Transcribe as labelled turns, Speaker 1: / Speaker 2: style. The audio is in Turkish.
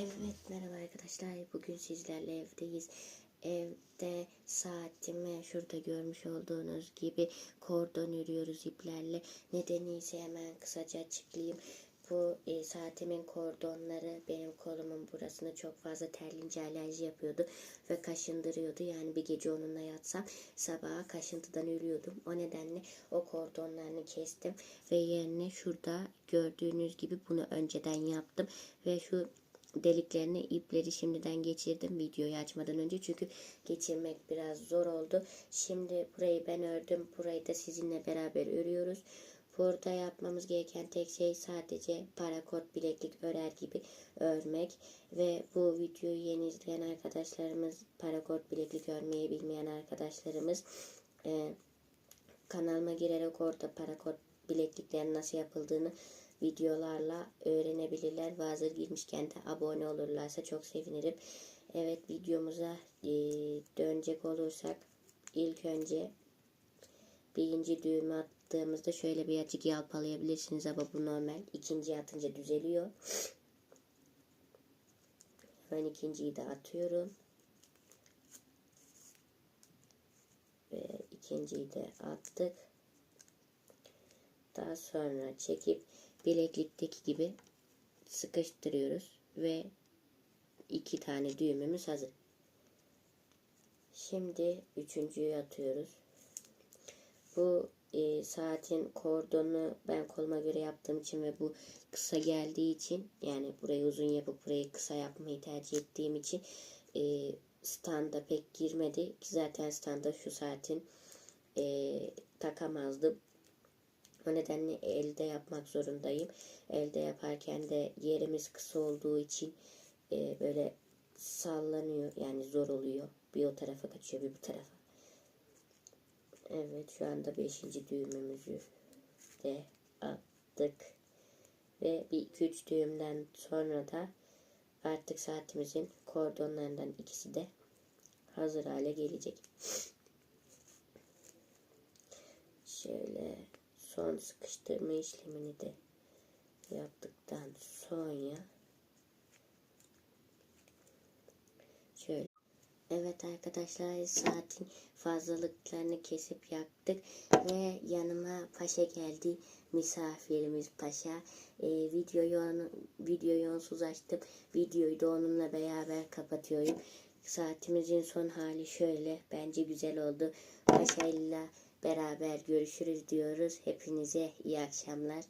Speaker 1: Evet merhaba arkadaşlar. Bugün sizlerle evdeyiz. Evde saatimi şurada görmüş olduğunuz gibi kordon örüyoruz iplerle. Nedeni ise hemen kısaca açıklayayım. Bu e, saatimin kordonları benim kolumun burasına çok fazla terlince alerji yapıyordu ve kaşındırıyordu. Yani bir gece onunla yatsam sabaha kaşıntıdan ölüyordum. O nedenle o kordonlarını kestim ve yerine şurada gördüğünüz gibi bunu önceden yaptım ve şu deliklerine ipleri şimdiden geçirdim videoyu açmadan önce çünkü geçirmek biraz zor oldu. Şimdi burayı ben ördüm. Burayı da sizinle beraber örüyoruz. Burada yapmamız gereken tek şey sadece parakot bileklik örer gibi örmek ve bu videoyu yeni izleyen arkadaşlarımız parakot bileklik örmeyi bilmeyen arkadaşlarımız e, kanalıma girerek orada parakot bilekliklerin nasıl yapıldığını videolarla öğrenebilirler ve hazır girmişken de abone olurlarsa çok sevinirim. Evet videomuza e, dönecek olursak ilk önce birinci düğümü attığımızda şöyle bir açık yalpalayabilirsiniz ama bu normal. İkinci atınca düzeliyor. Ben ikinciyi de atıyorum. Ve ikinciyi de attık. Daha sonra çekip bileklikteki gibi sıkıştırıyoruz ve iki tane düğümümüz hazır. Şimdi üçüncüyü atıyoruz. Bu e, saatin kordonu ben koluma göre yaptığım için ve bu kısa geldiği için yani burayı uzun yapıp burayı kısa yapmayı tercih ettiğim için e, standa pek girmedi ki zaten standa şu saatin e, takamazdım. O nedenle elde yapmak zorundayım. Elde yaparken de yerimiz kısa olduğu için e, böyle sallanıyor. Yani zor oluyor. Bir o tarafa kaçıyor bir bu tarafa. Evet şu anda 5. düğümümüzü de attık. Ve bir 2-3 düğümden sonra da artık saatimizin kordonlarından ikisi de hazır hale gelecek. Şöyle son sıkıştırma işlemini de yaptıktan sonra şöyle. Evet arkadaşlar saatin fazlalıklarını kesip yaktık ve yanıma paşa geldi misafirimiz paşa. Ee, videoyu onu, videoyu onsuz açtım videoyu da onunla beraber kapatıyorum. Saatimizin son hali şöyle bence güzel oldu. Paşayla beraber görüşürüz diyoruz. Hepinize iyi akşamlar